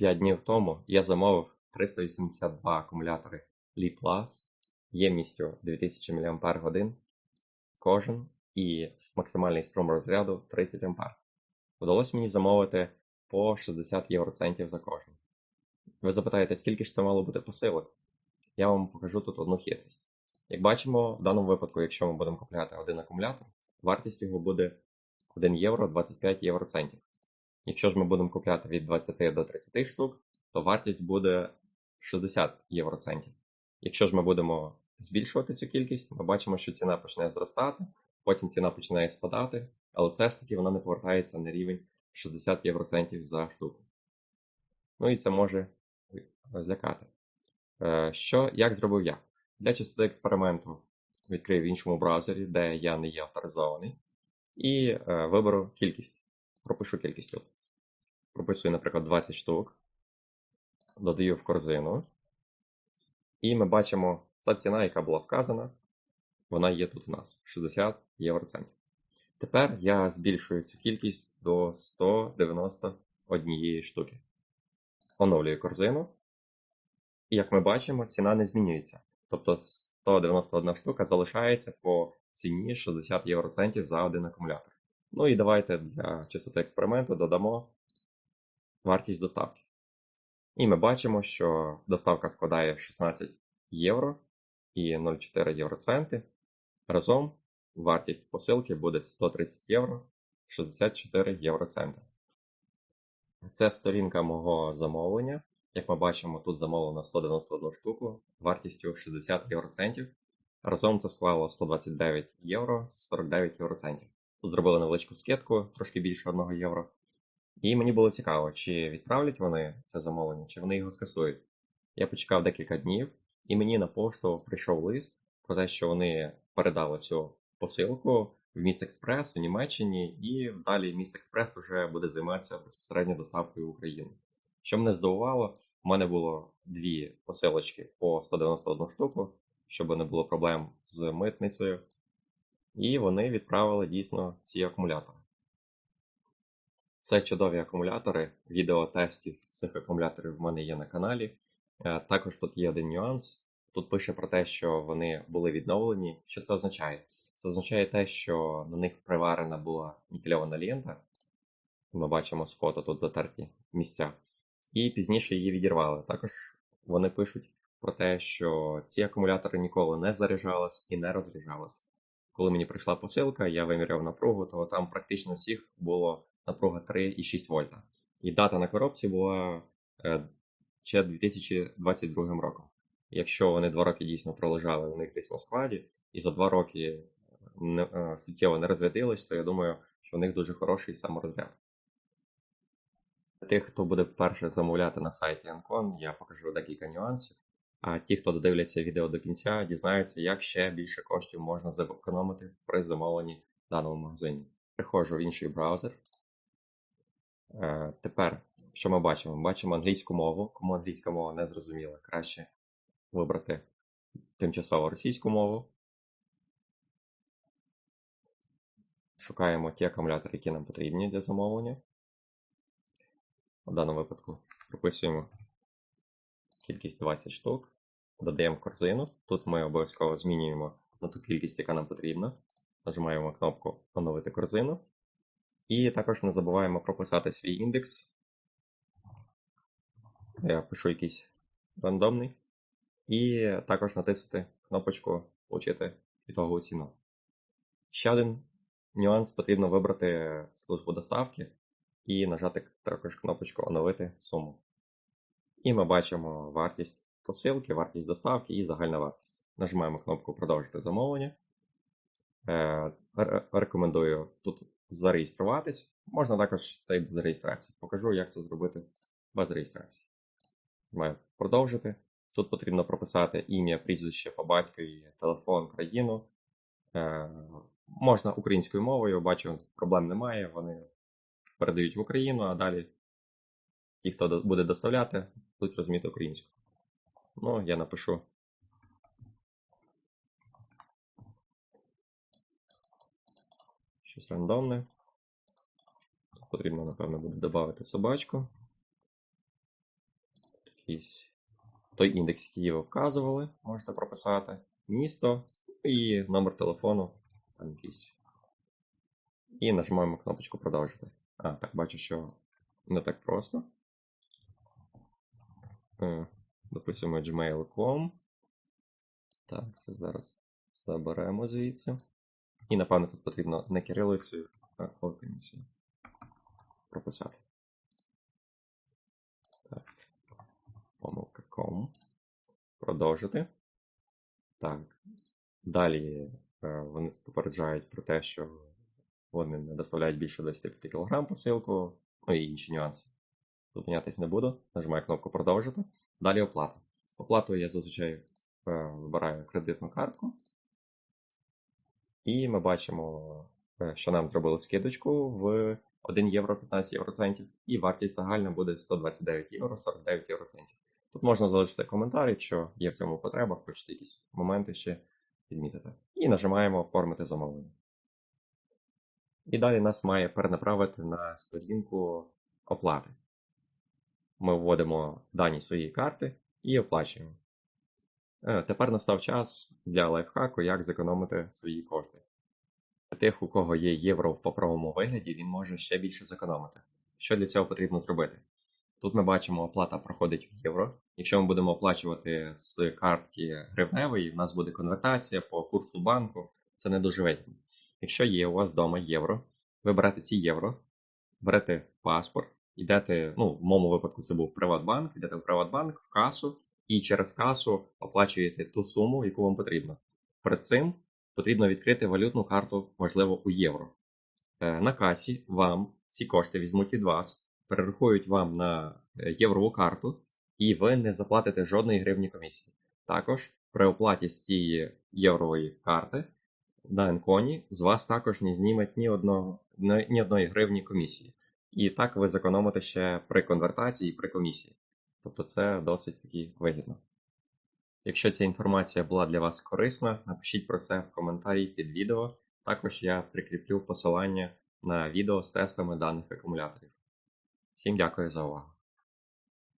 5 днів тому я замовив 382 акумулятори Li Plus ємністю 2000 мАч кожен і максимальний струм розряду 30 А. Вдалося мені замовити по 60 євроцентів за кожен. Ви запитаєте, скільки ж це мало бути посилок? Я вам покажу тут одну хитрість. Як бачимо, в даному випадку, якщо ми будемо купляти один акумулятор, вартість його буде 1 євро 25 євроцентів. Якщо ж ми будемо купляти від 20 до 30 штук, то вартість буде 60 євроцентів. Якщо ж ми будемо збільшувати цю кількість, ми бачимо, що ціна почне зростати, потім ціна починає спадати, але все ж таки вона не повертається на рівень 60 євроцентів за штуку. Ну і це може злякати. Е, що, Як зробив я? Для чистоти експерименту відкрив в іншому браузері, де я не є авторизований, і е, виберу кількість. Пропишу кількість тут. Прописую, наприклад, 20 штук, додаю в корзину. І ми бачимо ця ціна, яка була вказана, вона є тут у нас 60 євроцентів. Тепер я збільшую цю кількість до 191 штуки. Оновлюю корзину. І як ми бачимо, ціна не змінюється. Тобто 191 штука залишається по ціні 60 євроцентів за один акумулятор. Ну і давайте для чистоти експерименту додамо вартість доставки. І ми бачимо, що доставка складає 16 євро і 0,4 євроценти. Разом вартість посилки буде 130 євро 64 євроценти. Це сторінка мого замовлення. Як ми бачимо, тут замовлено 191 штуку вартістю 60 євроцентів. Разом це склало 129 євро 49 євроцентів. Зробили невеличку скидку, трошки більше 1 євро. І мені було цікаво, чи відправлять вони це замовлення, чи вони його скасують. Я почекав декілька днів, і мені на пошту прийшов лист про те, що вони передали цю посилку в Міст Експрес у Німеччині, і далі Міст Експрес вже буде займатися безпосередньо доставкою в Україну. Що мене здивувало, у мене було дві посилочки по 191 штуку, щоб не було проблем з митницею. І вони відправили дійсно ці акумулятори. Це чудові акумулятори. Відео тестів цих акумуляторів в мене є на каналі. Е, також тут є один нюанс. Тут пише про те, що вони були відновлені. Що це означає? Це означає те, що на них приварена була нікельована лента. Ми бачимо з фото тут затерті місця. І пізніше її відірвали. Також вони пишуть про те, що ці акумулятори ніколи не заряджались і не розряджались. Коли мені прийшла посилка, я виміряв напругу, то там практично всіх було напруга 3,6 вольта. І дата на коробці була е, ще 2022 роком. Якщо вони два роки дійсно пролежали у них десь на складі, і за два роки не, е, суттєво не розрядились, то я думаю, що у них дуже хороший саморозряд. Тих, хто буде вперше замовляти на сайті Ancon, я покажу декілька нюансів. А ті, хто додивляться відео до кінця, дізнаються, як ще більше коштів можна зекономити при замовленні в даному магазині. Приходжу в інший браузер. Е, тепер, що ми бачимо? Ми бачимо англійську мову. Кому англійська мова не зрозуміла, краще вибрати тимчасово російську мову. Шукаємо ті акумулятори, які нам потрібні для замовлення. В даному випадку прописуємо кількість 20 штук, додаємо в корзину. Тут ми обов'язково змінюємо на ту кількість, яка нам потрібна. Нажимаємо кнопку Оновити корзину. І також не забуваємо прописати свій індекс. Я пишу якийсь рандомний. І також натиснути кнопочку Получити ітогову ціну. Ще один нюанс потрібно вибрати службу доставки і нажати також кнопочку Оновити суму. І ми бачимо вартість посилки, вартість доставки і загальна вартість. Нажимаємо кнопку Продовжити замовлення. Е, рекомендую тут зареєструватись. Можна також це і без реєстрації. Покажу, як це зробити без реєстрації. Маю продовжити. Тут потрібно прописати ім'я, прізвище по батькові, телефон, країну. Е, можна українською мовою, бачу, проблем немає. Вони передають в Україну, а далі ті, хто буде доставляти, будуть розуміти українську. Ну, я напишу. Щось рандомне. Тут потрібно, напевно, буде додати собачку. якийсь той індекс, який ви вказували, можете прописати, місто і номер телефону, там якийсь. І нажимаємо кнопочку продовжити. А, так, бачу, що не так просто. Дописуємо gmail.com. Так, це зараз заберемо звідси. І, напевно, тут потрібно не кирилицею, а латиницею прописати. Так. Помилка com. Продовжити. Так. Далі е, вони тут попереджають про те, що вони не доставляють більше 25 кг посилку, ну і інші нюанси. Зупинятись не буду. Нажимаю кнопку продовжити. Далі оплата. Оплату я зазвичай е, вибираю кредитну картку. І ми бачимо, е, що нам зробили скидочку в 1 євро 15 євроцентів, і вартість загальна буде 129 євро 49 євроцентів. Тут можна залишити коментар, якщо є в цьому потреба, хочете якісь моменти ще відмітити. І нажимаємо Оформити замовлення. І далі нас має перенаправити на сторінку оплати. Ми вводимо дані своєї карти і оплачуємо. Е, Тепер настав час для лайфхаку, як зекономити свої кошти. Для тих, у кого є євро в паперовому вигляді, він може ще більше зекономити. Що для цього потрібно зробити? Тут ми бачимо, оплата проходить в євро. Якщо ми будемо оплачувати з картки гривневої, в нас буде конвертація по курсу банку, це не дуже вигідно. Якщо є у вас вдома євро, ви берете ці євро, берете паспорт, йдете, ну, в моєму випадку це був Приватбанк, йдете в Приватбанк, в касу, і через касу оплачуєте ту суму, яку вам потрібно. Перед цим потрібно відкрити валютну карту, можливо, у євро. Е, На касі вам ці кошти візьмуть від вас, перерахують вам на е, єврову карту, і ви не заплатите жодної гривні комісії. Також при оплаті з цієї єврової карти на Енконі з вас також не зніметь ні, одного, ні одної гривні комісії. І так ви зекономите ще при конвертації і при комісії. Тобто це досить таки вигідно. Якщо ця інформація була для вас корисна, напишіть про це в коментарі під відео. Також я прикріплю посилання на відео з тестами даних акумуляторів. Всім дякую за увагу!